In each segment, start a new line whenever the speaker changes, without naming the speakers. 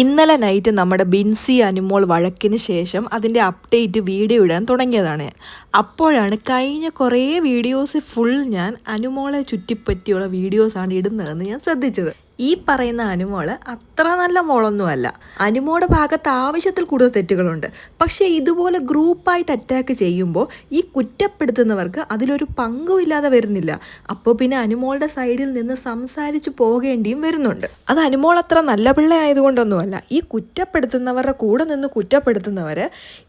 ഇന്നലെ നൈറ്റ് നമ്മുടെ ബിൻസി അനുമോൾ വഴക്കിന് ശേഷം അതിന്റെ അപ്ഡേറ്റ് വീഡിയോ ഇടാൻ തുടങ്ങിയതാണ്. അപ്പോഴാണ് കഴിഞ്ഞ കുറേ വീഡിയോസ് ഫുൾ ഞാൻ അനുമോളെ ചുറ്റിപ്പറ്റിയുള്ള വീഡിയോസാണ് ഇടുന്നതെന്ന് ഞാൻ ശ്രദ്ധിച്ചത്. ഈ പറയുന്ന അനുമോൾ അത്ര നല്ല മോളൊന്നുമല്ല. അനുമോടെ ഭാഗത്ത് ആവശ്യത്തിൽ കൂടുതൽ തെറ്റുകളുണ്ട്. പക്ഷേ ഇതുപോലെ ഗ്രൂപ്പായിട്ട് അറ്റാക്ക് ചെയ്യുമ്പോൾ ഈ കുറ്റപ്പെടുത്തുന്നവർക്ക് അതിലൊരു പങ്കുമില്ലാതെ വരുന്നില്ല. അപ്പോൾ പിന്നെ അനുമോളുടെ സൈഡിൽ നിന്ന് സംസാരിച്ചു പോകേണ്ടിയും വരുന്നുണ്ട്. അത് അനുമോൾ അത്ര നല്ല പിള്ള ആയതുകൊണ്ടൊന്നുമല്ല ഈ കുറ്റപ്പെടുത്തുന്നവരുടെ കൂടെ നിന്ന് കുറ്റപ്പെടുത്തുന്നവർ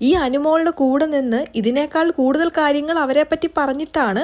ഈ അനുമോളുടെ കൂടെ നിന്ന് ഇതിനേക്കാൾ കൂടുതൽ കാര്യങ്ങൾ അവരെ പറ്റി പറഞ്ഞിട്ടാണ്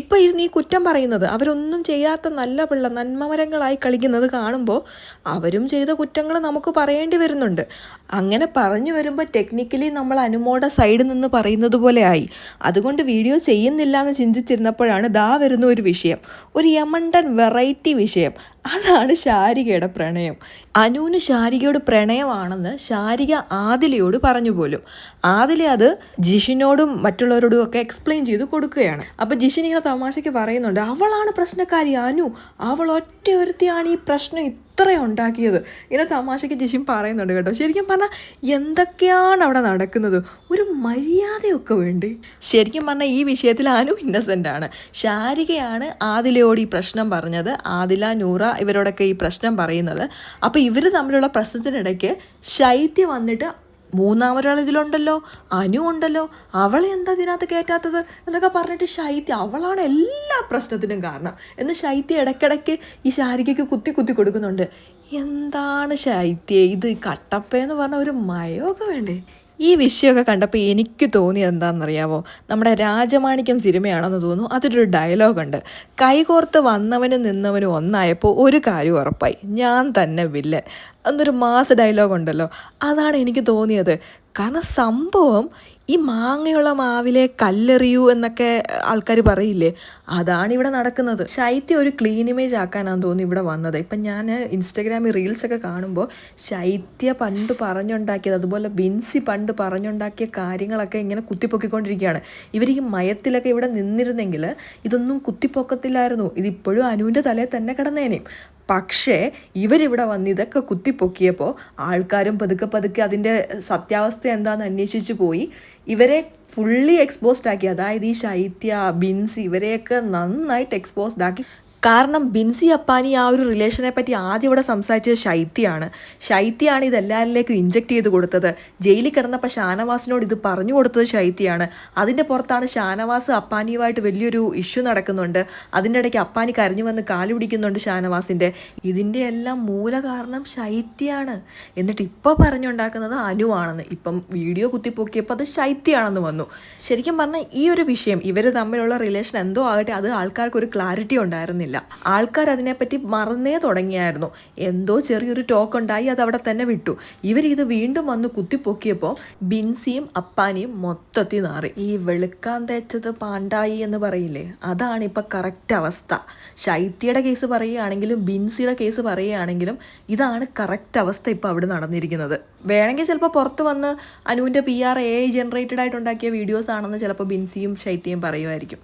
ഇപ്പം ഇരുന്ന് ഈ കുറ്റം പറയുന്നത്. അവരൊന്നും ചെയ്യാത്ത നല്ല പിള്ള നന്മമരങ്ങളായി കളിക്കുന്നത് കാണുമ്പോൾ അവരും ചെയ്ത കുറ്റങ്ങൾ നമുക്ക് പറയേണ്ടി വരുന്നുണ്ട്. അങ്ങനെ പറഞ്ഞു വരുമ്പോൾ ടെക്നിക്കലി നമ്മൾ അനുമോടെ സൈഡിൽ നിന്ന് പറയുന്നത് പോലെ ആയി. അതുകൊണ്ട് വീഡിയോ ചെയ്യുന്നില്ല എന്ന് ചിന്തിച്ചിരുന്നപ്പോഴാണ് ദാ വരുന്ന ഒരു വിഷയം. ഒരു യമണ്ടൻ വെറൈറ്റി വിഷയം. അതാണ് ശാരികയുടെ പ്രണയം. അനുവിന് ശാരികയോട് പ്രണയമാണെന്ന് ശാരിക ആദിലയോട് പറഞ്ഞു പോലും. ആദില അത് ജിഷിനോടും മറ്റുള്ളവരോടും ഒക്കെ എക്സ്പ്ലെയിൻ ചെയ്ത് കൊടുക്കുകയാണ്. അപ്പം ജിഷിൻ ഇങ്ങനെ തമാശയ്ക്ക് പറയുന്നുണ്ട് അവളാണ് പ്രശ്നക്കാരി അനു. അവൾ ഒറ്റ ഒരുത്തിയാണ് ഈ പ്രശ്നം ഇത്രയും ഉണ്ടാക്കിയത്. ഇങ്ങനെ തമാശയ്ക്ക് ജിഷിൻ പറയുന്നുണ്ട് കേട്ടോ. ശരിക്കും പറഞ്ഞാൽ എന്തൊക്കെയാണ് അവിടെ നടക്കുന്നത്? ഒരു മര്യാദയൊക്കെ വേണ്ടി? ശരിക്കും പറഞ്ഞാൽ ഈ വിഷയത്തിൽ അനു ഇന്നസെന്റ് ആണ്. ശാരികയാണ് ആദിലയോട് ഈ പ്രശ്നം പറഞ്ഞത്. ആദില നൂറ ഇവരോടൊക്കെ ഈ പ്രശ്നം പറയുന്നത്. അപ്പോൾ ഇവർ തമ്മിലുള്ള പ്രശ്നത്തിനിടയ്ക്ക് ശൈത്യ വന്നിട്ട് മൂന്നാമതൊരാൾ ഇതിലുണ്ടല്ലോ അനു ഉണ്ടല്ലോ. അവളെ എന്താ ഇതിനകത്ത് കയറ്റാത്തത് എന്നൊക്കെ പറഞ്ഞിട്ട് ശൈത്യ അവളാണ് എല്ലാ പ്രശ്നത്തിനും കാരണം. എന്ന് ശൈത്യ ഇടയ്ക്കിടയ്ക്ക് ഈ ശാരികയ്ക്ക് കുത്തി കുത്തി കൊടുക്കുന്നുണ്ട്. എന്താണ് ശൈത്യ ഇത് കട്ടപ്പയെന്ന് പറഞ്ഞ ഒരു മയമൊക്കെ വേണ്ടേ? ഈ വിഷയമൊക്കെ കണ്ടപ്പോൾ എനിക്ക് തോന്നിയത് എന്താണെന്നറിയാമോ നമ്മുടെ രാജമാണിക്യം സിനിമയാണെന്ന് തോന്നുന്നു. അതിലൊരു ഡയലോഗുണ്ട്. കൈകോർത്ത് വന്നവനും നിന്നവനും ഒന്നായപ്പോൾ ഒരു കാര്യം ഉറപ്പായി. ഞാൻ തന്നെ വില്ലൻ. എന്നൊരു മാസ് ഡയലോഗ് ഉണ്ടല്ലോ അതാണ് എനിക്ക് തോന്നിയത്. കാരണം സംഭവം ഈ മാങ്ങയുള്ള മാവിലെ കല്ലെറിയൂ എന്നൊക്കെ ആൾക്കാർ പറയില്ലേ? അതാണ് ഇവിടെ നടക്കുന്നത്. ശൈത്യം ഒരു ക്ലീൻ ഇമേജ് ആക്കാനാന്ന് തോന്നുന്നു ഇവിടെ വന്നത്. ഇപ്പം ഞാൻ ഇൻസ്റ്റഗ്രാമിൽ റീൽസൊക്കെ കാണുമ്പോൾ ശൈത്യ പണ്ട് പറഞ്ഞുണ്ടാക്കിയത് അതുപോലെ ബിൻസി പണ്ട് പറഞ്ഞുണ്ടാക്കിയ കാര്യങ്ങളൊക്കെ ഇങ്ങനെ കുത്തിപ്പൊക്കിക്കൊണ്ടിരിക്കുകയാണ്. ഇവർ ഈ മയത്തിലൊക്കെ ഇവിടെ നിന്നിരുന്നെങ്കിൽ ഇതൊന്നും കുത്തിപ്പൊക്കത്തില്ലായിരുന്നു. ഇതിപ്പോഴും അനുവിന്റെ തലയിൽ തന്നെ കിടന്നേനേയും പക്ഷേ ഇവരിവിടെ വന്ന് ഇതൊക്കെ കുത്തിപ്പൊക്കിയപ്പോൾ ആൾക്കാരും പതുക്കെ പതുക്കെ അതിന്റെ സത്യാവസ്ഥ എന്താണെന്ന് അന്വേഷിച്ചു പോയി. ഇവരെ ഫുള്ളി എക്സ്പോസ്ഡ് ആക്കി. അതായത് ഈ ശൈത്യ ബിൻസ് ഇവരെയൊക്കെ നന്നായിട്ട് എക്സ്പോസ്ഡ് ആക്കി. കാരണം ബിൻസി അപ്പാനി ആ ഒരു റിലേഷനെ പറ്റി ആദ്യം ഇവിടെ സംസാരിച്ചത് ശൈത്യാണ് ശൈത്യാണ് ഇത് ഇഞ്ചെക്ട് ചെയ്ത് കൊടുത്തത്. ജയിലിൽ കിടന്നപ്പോൾ ഷാനവാസിനോട് ഇത് പറഞ്ഞു കൊടുത്തത് ശൈത്യാണ് അതിന്റെ പുറത്താണ് ഷാനവാസ് അപ്പാനിയുമായിട്ട് വലിയൊരു ഇഷ്യൂ നടക്കുന്നുണ്ട്. അതിന്റെ ഇടയ്ക്ക് അപ്പാനി കരഞ്ഞു വന്ന് കാലു പിടിക്കുന്നുണ്ട് ഷാനവാസിന്റെ ഇതിന്റെ എല്ലാം മൂല കാരണം ശൈത്യാണ് എന്നിട്ട് ഇപ്പോൾ പറഞ്ഞുണ്ടാക്കുന്നത് അനുവാണെന്ന്. ഇപ്പം വീഡിയോ കുത്തിപ്പൊക്കിയപ്പോൾ അത് ശൈത്യാണെന്ന് വന്നു. ശരിക്കും പറഞ്ഞാൽ ഈ ഒരു വിഷയം ഇവർ തമ്മിലുള്ള റിലേഷൻ എന്തോ ആകട്ടെ അത് ആൾക്കാർക്ക് ഒരു ക്ലാരിറ്റി ഉണ്ടായിരുന്നില്ല. ആൾക്കാർ അതിനെപ്പറ്റി മറന്നേ തുടങ്ങിയായിരുന്നു. എന്തോ ചെറിയൊരു ടോക്ക് ഉണ്ടായി അത് അവിടെ തന്നെ വിട്ടു. ഇവർ ഇത് വീണ്ടും വന്ന് കുത്തിപ്പൊക്കിയപ്പോൾ ബിൻസിയും അപ്പാനിയും മൊത്തത്തിൽ നാറി. ഈ വെളുക്കാൻ തേച്ചത് പാണ്ടായി എന്ന് പറയില്ലേ? അതാണ് ഇപ്പം കറക്റ്റ് അവസ്ഥ. ശൈത്യയുടെ കേസ് പറയുകയാണെങ്കിലും ബിൻസിയുടെ കേസ് പറയുകയാണെങ്കിലും ഇതാണ് കറക്റ്റ് അവസ്ഥ ഇപ്പോൾ അവിടെ നടന്നിരിക്കുന്നത്. വേണമെങ്കിൽ ചിലപ്പോൾ പുറത്ത് വന്ന് അനുവിന്റെ പി ആർ എ ജനറേറ്റഡ് ആയിട്ടുണ്ടാക്കിയ വീഡിയോസ് ആണെന്ന് ചിലപ്പോൾ ബിൻസിയും ശൈത്യയും പറയുമായിരിക്കും.